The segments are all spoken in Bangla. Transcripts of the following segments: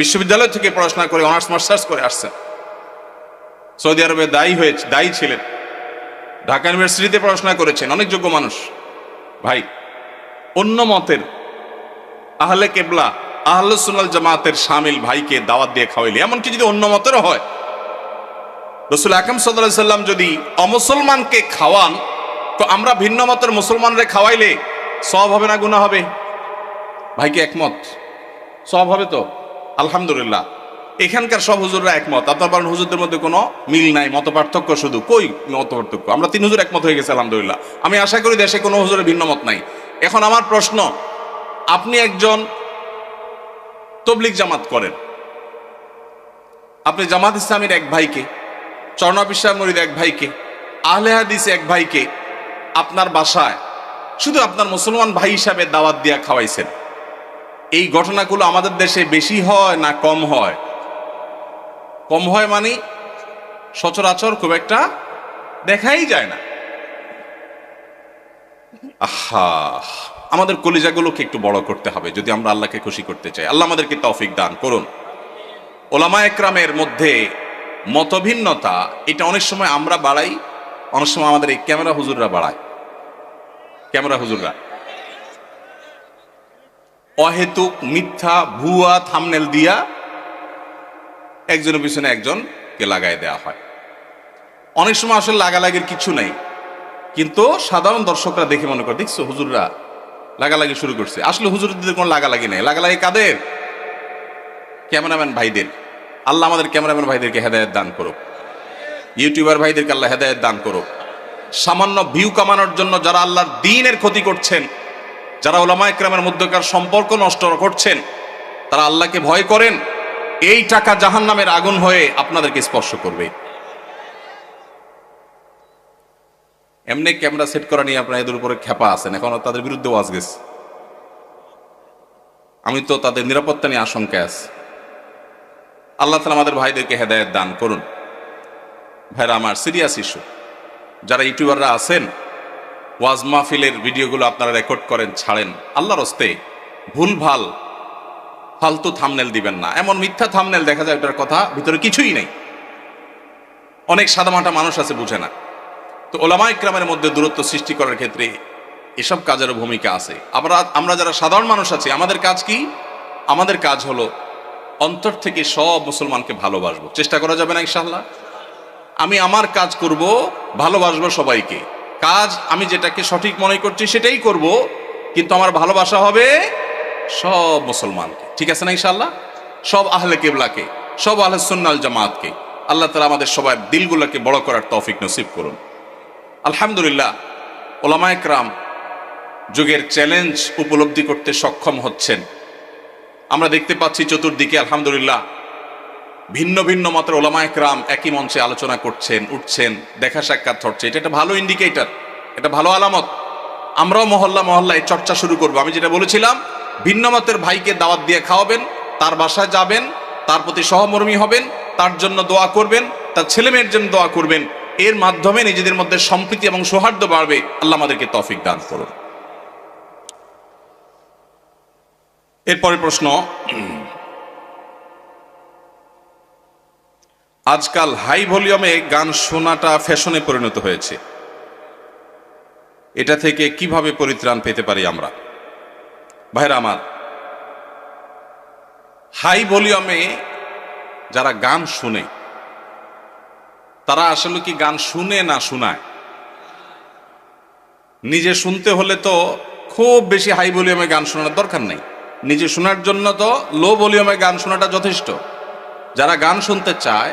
বিশ্ববিদ্যালয় থেকে পড়াশোনা করে অনার্স, মাস্টার্স করে আসছেন। সৌদি আরবে দায়ী হয়েছে দায়ী ছিলেন। ঢাকা ইউনিভার্সিটিতে পড়াশোনা করেছেন, অনেক যোগ্য মানুষ। ভাই, অন্য মতের আহলে কেবলা আহলুসুল্লাল জামাতের সামিল ভাইকে দাওয়াত দিয়ে খাওয়াইলে, এমনকি যদি অন্য মতেরও হয়, রসুল আকাম সাল্লাম যদি অমুসলমানকে খাওয়ান, তো আমরা ভিন্ন মতের মুসলমানরে খাওয়াইলে সব হবে না গুণা হবে? ভাইকে একমত? সব হবে তো? আলহামদুলিল্লাহ। এখানকার সব হুজুররা একমত। আপনার বলেন, হুজুরদের মধ্যে কোনো মিল নাই মত পার্থক্য শুধু। কই মত পার্থক্য আমরা তিন হুজুর একমত হয়ে গেছে, আলহামদুলিল্লাহ। আমি আশা করি দেশে কোনো হুজুরের ভিন্ন মত নাই। এখন আমার প্রশ্ন, আপনি একজন তবলিক জামাত করেন। আপনি জামাত ইসলামের এক ভাইকে চরণাবিশ্বাহ মরিদ এক ভাইকে, আহলে হাদিস এক ভাইকে আপনার বাসায় শুধু আপনার মুসলমান ভাই হিসাবে দাওয়াত দিয়া খাওয়াইছেন। এই ঘটনাগুলো আমাদের দেশে বেশি হয় না কম হয়? কম হয় মানে সচরাচর খুব একটা দেখাই যায় না। আহা, আমাদের কলিজাগুলোকে একটু বড় করতে হবে যদি আমরা আল্লাহকে খুশি করতে চাই। আল্লাহ আমাদেরকে তৌফিক দান করুন। ওলামা একরামের মধ্যে মতভিন্নতা, এটা অনেক সময় আমরা বাড়াই, অনেক সময় আমাদের এই ক্যামেরা হুজুররা বাড়ায়। ক্যামেরা হুজুররা। অহেতুক, মিথ্যা, ভুয়া থামনেল দিয়া একজনের পিছনে একজনকে লাগাই দেওয়া হয়। অনেক সময় আসলে লাগালাগির কিছু নাই। কিন্তু সাধারণ দর্শকরা দেখে মনে করে, দেখছ, হুজুররা লাগালাগি শুরু করছে। আসলে হুজুরদের কোনো লাগালাগি নেই। লাগালাগি কাদের? ক্যামেরাম্যান ভাইদের। আল্লাহ আমাদের ক্যামেরাম্যান ভাইদেরকে হেদায়ত দান করুক। ইউটিউবার ভাইদেরকে আল্লাহ হেদায়ত দান করুক। সামান্য ভিউ কামানোর জন্য যারা আল্লাহর দিনের ক্ষতি করছেন যারা ওলামা একরামের মধ্যকার সম্পর্ক নষ্ট করছেন, তারা আল্লাহকে ভয় করেন, এই টাকা জাহান নামের আগুন হয়ে আপনাদেরকে স্পর্শ করবে। এমনি ক্যামেরা সেট করা নিয়ে আপনার এদের উপরে খেপা আছেন, এখন তাদের বিরুদ্ধে ওয়াজ গেছে। আমি তো তাদের নিরাপত্তা নিয়ে আশঙ্কায় আছি। আল্লাহ তালা আমাদের ভাইদেরকে হেদায়ত দান করুন। ভাইরা আমার সিরিয়াস ইস্যু যারা ইউটিউবাররা আছেন ওয়াজ মাহফিলের ভিডিওগুলো আপনারা রেকর্ড করেন, ছাড়েন। আল্লাহর হস্তে ভুল ভালো ফালতু থামনেল দিবেন না। এমন মিথ্যা থামনেল দেখা যায় ওটার কথা ভিতরে কিছুই নেই। অনেক সাদামাটা মানুষ আছে, বুঝে না। তো ওলামা ইকরামের মধ্যে দূরত্ব সৃষ্টি করার ক্ষেত্রে এসব কাজেরও ভূমিকা আছে। আমরা আমরা যারা সাধারণ মানুষ আছি, আমাদের কাজ কি? আমাদের কাজ হলো অন্তর থেকে সব মুসলমানকে ভালোবাসবো। চেষ্টা করা যাবে না ইনশাল্লাহ আমি আমার কাজ করব, ভালোবাসবো সবাইকে। কাজ আমি যেটাকে সঠিক মনে করছি সেটাই করব, কিন্তু আমার ভালোবাসা হবে সব মুসলমানকে। ঠিক আছে না ইনশাল্লাহ সব আহলে কেবলাকে, সব আহলে সুন্নাল জামাতকে। আল্লাহ তালা আমাদের সবাই দিলগুলোকে বড় করার তৌফিক নসিব করুন। আলহামদুলিল্লাহ ওলামা একরাম যুগের চ্যালেঞ্জ উপলব্ধি করতে সক্ষম হচ্ছেন। আমরা দেখতে পাচ্ছি চতুর্দিকে আলহামদুলিল্লাহ ভিন্ন ভিন্ন মতের ওলামা একরাম একই মঞ্চে আলোচনা করছেন, উঠছেন, দেখা সাক্ষাৎ হচ্ছে। এটা একটা ভালো ইন্ডিকেটর এটা ভালো আলামত। আমরাও মহল্লা মহল্লায় চর্চা শুরু করব। আমি যেটা বলেছিলাম, ভিন্ন মতের ভাইকে দাওয়াত দিয়ে খাওয়াবেন, তার বাসায় যাবেন, তার প্রতি সহমর্মী হবেন, তার জন্য দোয়া করবেন, তার ছেলে মেয়ের জন্য দোয়া করবেন। এর মাধ্যমে নিজেদের মধ্যে সম্প্রীতি এবং সৌহার্দ্য বাড়বে। আল্লাহ আমাদেরকে তফিক দান করুন। এরপরে প্রশ্ন আজকাল হাই ভলিউমে গান শোনাটা ফ্যাশনে পরিণত হয়েছে। এটা থেকে কীভাবে পরিত্রাণ পেতে পারি আমরা? ভাইরা আমার, হাই ভলিউমে যারা গান শুনে, তারা আসলে কি গান শুনে না শোনায়? নিজে শুনতে হলে তো খুব বেশি হাই ভলিউমে গান শোনার দরকার নেই। নিজে শোনার জন্য তো লো ভলিউমে গান শোনাটা যথেষ্ট। যারা গান শুনতে চায়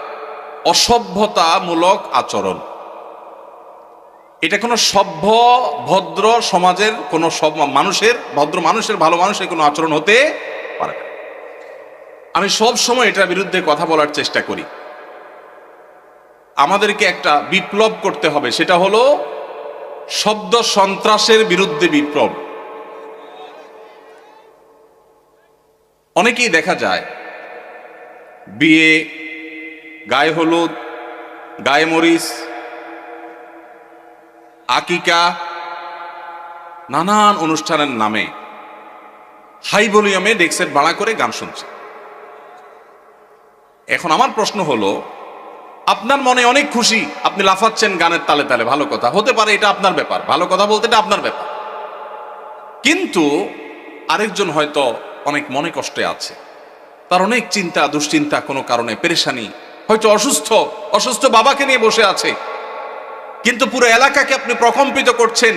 অসভ্যতামূলক আচরণ। এটা কোনো সভ্য, ভদ্র সমাজের কোনো সব মানুষের, ভদ্র মানুষের, ভালো মানুষের কোনো আচরণ হতে পারে না। আমি সব সময় এটার বিরুদ্ধে কথা বলার চেষ্টা করি। আমাদেরকে একটা বিপ্লব করতে হবে, সেটা হলো শব্দ সন্ত্রাসের বিরুদ্ধে বিপ্লব। অনেকেই দেখা যায়, বিয়ে গায়ে হলুদ, গায়ে মরিচ, আকিকা, নানান অনুষ্ঠানের নামে হাই ভলিউমে ডেক্সেট ভাড়া করে গান শুনছে। এখন আমার প্রশ্ন হলো, আপনার মনে অনেক খুশি, আপনি লাফাচ্ছেন গানের তালে তালে, ভালো কথা। হতে পারে এটা আপনার ব্যাপার, ভালো কথা বলতে এটা আপনার ব্যাপার। কিন্তু আরেকজন হয়তো অনেক মনে কষ্টে আছে। তার অনেক চিন্তা, দুশ্চিন্তা কোনো কারণে, পেরেশানি হয়তো অসুস্থ অসুস্থ বাবাকে নিয়ে বসে আছে। কিন্তু পুরো এলাকাকে আপনি প্রকম্পিত করছেন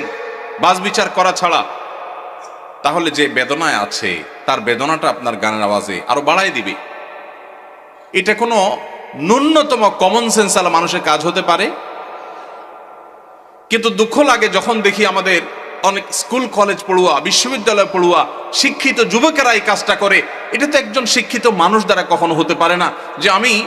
বাস বিচার করা ছাড়া। তাহলে যে বেদনায় আছে, তার বেদনাটা আপনার গানের আওয়াজে আরও বাড়াই দিবে। এটা কোনো ন্যূনতম কমন সেন্স আলা মানুষের কাজ হতে পারে। কিন্তু দুঃখ লাগে যখন দেখি আমাদের অনেক স্কুল, কলেজ পড়ুয়া, বিশ্ববিদ্যালয় পড়ুয়া, শিক্ষিত যুবকেরা এই কাজটা করে। এটা তো একজন শিক্ষিত মানুষ দ্বারা কখনো হতে পারে না যে আমি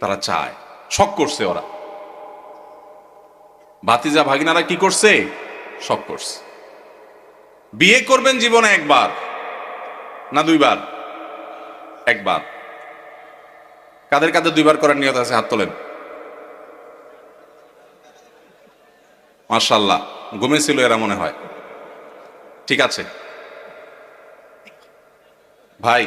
তারা চায়। শখ করছে ওরা। ভাতিজা ভাগিনারা কি করছে? শখ করছে। বিয়ে করবেন জীবনে একবার, না দুইবার? একবার। কাদের কাদের দুইবার করার নিয়ত আছে? হাত তোলেন। মার্শাল্লাহ ঘুমেছিল এরা মনে হয়। ঠিক আছে। ভাই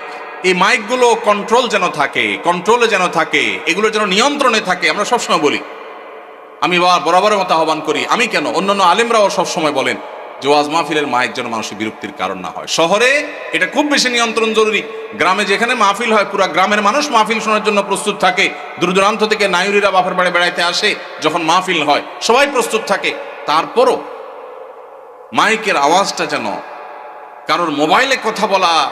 এই মাইকগুলো কন্ট্রোল যেন থাকে কন্ট্রোলে যেন থাকে, এগুলো যেন নিয়ন্ত্রণে থাকে, আমরা সবসময় বলি। আমি বার- বরাবরের মতো আহ্বান করি, আমি কেন? অন্যান্য আলেমরাও সবসময় বলেন যে ওয়াজ মাহফিলের মাইক যেন মানুষের বিরক্তির কারণ না হয়। শহরে এটা খুব বেশি নিয়ন্ত্রণ জরুরি। গ্রামে যেখানে মাহফিল হয়, পুরো গ্রামের মানুষ মাহফিল শোনার জন্য প্রস্তুত থাকে। দূর দূরান্ত থেকে নায়ুরিরা বাপের বাড়ি বেড়াইতে আসে, যখন মাহফিল হয়, সবাই প্রস্তুত থাকে। তারপরও মাইকের আওয়াজটা যেন কারোর মোবাইলে কথা বলা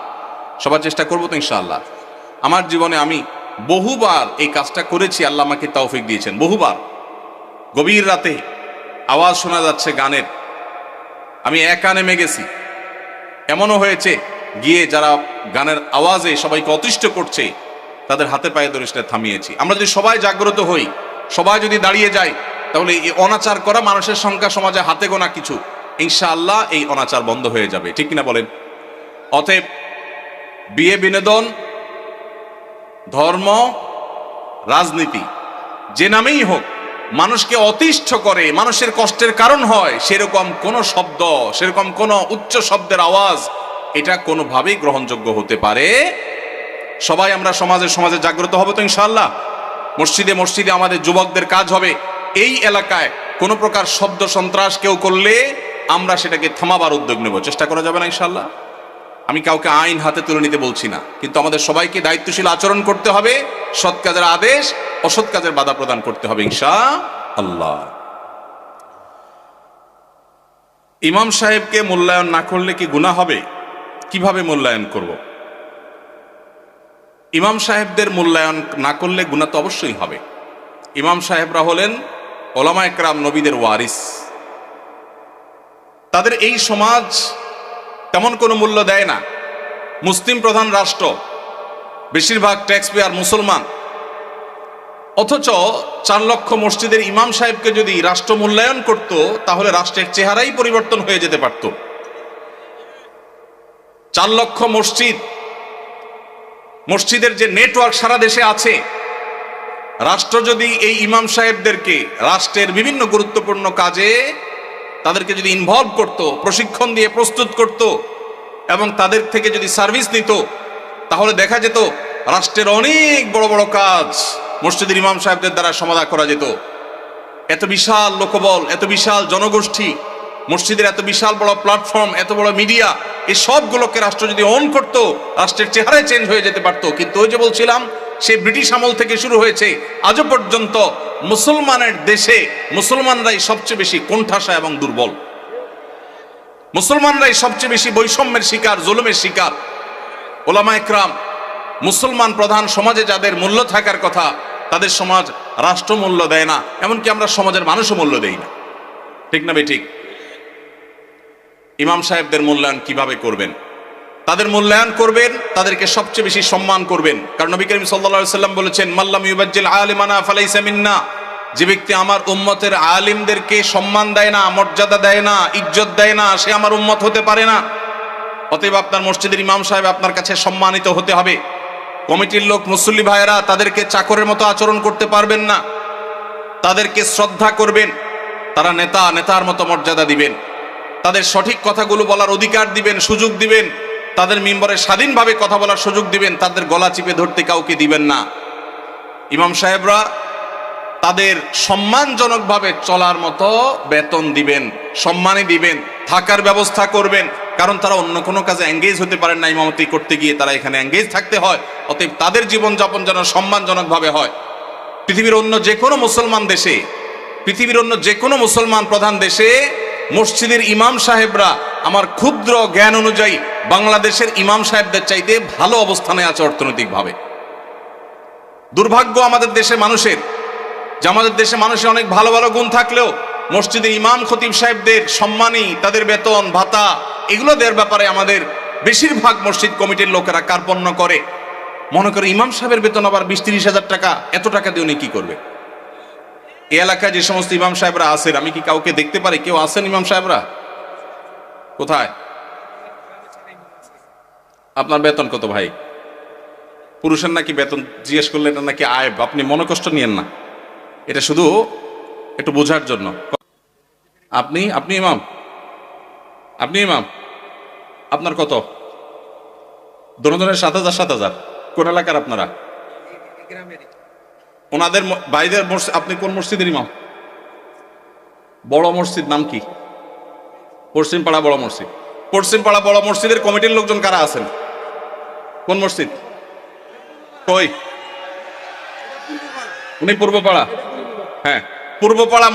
সবার চেষ্টা করব তো ইনশাআল্লাহ। আমার জীবনে আমি বহুবার এই কাজটা করেছি, আল্লাহ আমাকে তৌফিক দিয়েছেন, বহুবার। গভীর রাতে আওয়াজ শোনা যাচ্ছে গানের। আমি একা নেমে গেছি। এমনও হয়েছে, গিয়ে যারা গানের আওয়াজে সবাইকে অতিষ্ঠ করছে, তাদের হাতে পায়ে ধরে সেটা থামিয়েছি। আমরা যদি সবাই জাগ্রত হই, সবাই যদি দাঁড়িয়ে যাই তাহলে এই অনাচার করা মানুষের সংখ্যা সমাজে হাতে গোনা কিছু। ইনশাআল্লাহ এই অনাচার বন্ধ হয়ে যাবে, ঠিক কিনা বলেন? অতএব বিয়ে বিনোদন, ধর্ম, রাজনীতি, যে নামেই হোক, মানুষকে অতিষ্ঠ করে, মানুষের কষ্টের কারণ হয়, সেরকম কোন শব্দ, সেরকম কোন উচ্চ শব্দের আওয়াজ, এটা কোনোভাবেই গ্রহণযোগ্য হতে পারে। সবাই আমরা সমাজে সমাজে জাগ্রত হব তো ইনশাল্লাহ মসজিদে মসজিদে আমাদের যুবকদের কাজ হবে। এই এলাকায় কোনো প্রকার শব্দ সন্ত্রাস কেউ করলে আমরা সেটাকে থামাবার উদ্যোগ নেব। চেষ্টা করা যাবে না ইনশাল্লাহ আমি কাউকে আইন হাতে তুলে নিতে বলছি না। কিন্তু আমাদের সবাইকে দায়িত্বশীল আচরণ করতে হবে, সৎ কাজের আদেশ, অসৎ কাজের বাধা প্রদান করতে হবে ইনশা আল্লাহ ইমাম সাহেবকে মূল্যায়ন না করলে কি গুনাহ হবে? কীভাবে মূল্যায়ন করব? ইমাম সাহেবদের মূল্যায়ন না করলে গুনাহ তো অবশ্যই হবে। ইমাম সাহেবরা হলেন ওলামা একরাম নবীদের ওয়ারিস। তাদের এই সমাজ তেমন কোনো মূল্য দেয় না। মুসলিম প্রধান রাষ্ট্র, বেশিরভাগ ট্যাক্স পেয়ার মুসলমান। অথচ চার লক্ষ মসজিদের ইমাম সাহেবকে যদি রাষ্ট্র মূল্যায়ন করত, তাহলে রাষ্ট্রের চেহারাই পরিবর্তন হয়ে যেতে পারত। চার লক্ষ মসজিদ, মসজিদের যে নেটওয়ার্ক সারা দেশে আছে, রাষ্ট্র যদি এই ইমাম সাহেবদেরকে রাষ্ট্রের বিভিন্ন গুরুত্বপূর্ণ কাজে তাদেরকে যদি ইনভলভ করত, প্রশিক্ষণ দিয়ে প্রস্তুত করত, এবং তাদের থেকে যদি সার্ভিস নিত, তাহলে দেখা যেত রাষ্ট্রের অনেক বড় বড় কাজ মসজিদের ইমাম সাহেবদের দ্বারা সমাধা করা যেত। এত বিশাল লোকবল, এত বিশাল জনগোষ্ঠী, মসজিদের এত বিশাল বড় প্ল্যাটফর্ম এত বড় মিডিয়া এই সবগুলোকে রাষ্ট্র যদি অন করত, রাষ্ট্রের চেহারায় চেঞ্জ হয়ে যেতে পারতো। কিন্তু ওই যে বলছিলাম সে ব্রিটিশ আমল থেকে শুরু হয়েছে। আজও পর্যন্ত মুসলমানের দেশে মুসলমানরাই সবচেয়ে বেশি কোণঠাসা এবং দুর্বল। মুসলমানরাই সবচেয়ে বেশি বৈষম্যের শিকার, জুলুমের শিকার। ওলামা একরাম, মুসলমান প্রধান সমাজে যাদের মূল্য থাকার কথা, তাদের সমাজ রাষ্ট্র মূল্য দেয় না, এমনকি আমরা সমাজের মানুষও মূল্য দেই না। ঠিক না বে ঠিক? ইমাম সাহেবদের মূল্যায়ন কীভাবে করবেন? তাদের মূল্যায়ন করবেন, তাদেরকে সবচেয়ে বেশি সম্মান করবেন। কারণ নবী করিম সাল্লা সাল্লাম বলেছেন মাল্লাম ইউবাজ্জিল আলিমানা ফালাইসা মিন্না। যে ব্যক্তি আমার উম্মতের আলিমদেরকে সম্মান দেয় না, মর্যাদা দেয় না, ইজ্জত দেয় না, সে আমার উম্মত হতে পারে না। অতএব আপনার মসজিদের ইমাম সাহেব আপনার কাছে সম্মানিত হতে হবে। কমিটির লোক, মুসল্লি ভাইয়েরা, তাদেরকে চাকরের মতো আচরণ করতে পারবেন না। তাদেরকে শ্রদ্ধা করবেন। তারা নেতা, নেতার মতো মর্যাদা দিবেন। তাদের সঠিক কথাগুলো বলার অধিকার দিবেন, সুযোগ দিবেন। তাদের মেম্বরে স্বাধীনভাবে কথা বলার সুযোগ দিবেন, তাদের গলা চিপে ধরতে কাউকে দিবেন না। ইমাম সাহেবরা তাদের সম্মানজনকভাবে চলার মতো বেতন দিবেন, সম্মানই দিবেন, থাকার ব্যবস্থা করবেন, কারণ তারা অন্য কোনো কাজে এঙ্গেজ হতে পারেন না ইমামতি করতে গিয়ে, তারা এখানে এঙ্গেজ থাকতে হয়, অতএব তাদের জীবনযাপন যেন সম্মানজনকভাবে হয়। পৃথিবীর অন্য যে কোনো মুসলমান দেশে, পৃথিবীর অন্য যে কোনো মুসলমান প্রধান দেশে, মসজিদের ইমাম সাহেবরা আমার ক্ষুদ্র জ্ঞান অনুযায়ী বাংলাদেশের ইমাম সাহেবদের চাইতে ভালো অবস্থানে আছে অর্থনৈতিকভাবে। দুর্ভাগ্য আমাদের দেশে মানুষের, যে আমাদের দেশে মানুষের অনেক ভালো ভালো গুণ থাকলেও মসজিদে ইমাম খতিব সাহেবদের সম্মানী তাদের বেতন, ভাতা, এগুলো দেওয়ার ব্যাপারে আমাদের বেশিরভাগ মসজিদ কমিটির লোকেরা কার্পণ্য করে। মনে করে ইমাম সাহেবের বেতন আবার বিশ তিরিশ হাজার টাকা, এত টাকা দিয়ে উনি কি করবে? এই এলাকায় যে সমস্ত ইমাম সাহেবরা আছেন, আমি কি কাউকে দেখতে পারি? কেউ আছেন ইমাম সাহেবরা? কোথায়? আপনার বেতন কত ভাই? পুরুষের নাকি বেতন জিজ্ঞেস করলে এটা নাকি আয়ব আপনি মনে কষ্ট নিয়েন না। এটা শুধু একটু বোঝার জন্য। আপনি আপনি ইমাম? আপনি ইমাম? আপনার কত? দোনোজনের সাত হাজার সাত হাজার। কোন এলাকার আপনারা? ওনাদের ভাইদের মসজিদ আপনি কোন মসজিদের ইমাম? বড় মসজিদ নাম কি? পশ্চিম পাড়া বড় মসজিদ। পশ্চিম পাড়া বড় মসজিদের কমিটির লোকজন কারা আছেন? কোন মসজিদ? কই? উনি পূর্বপাড়া। হ্যাঁ পূর্বপাড়া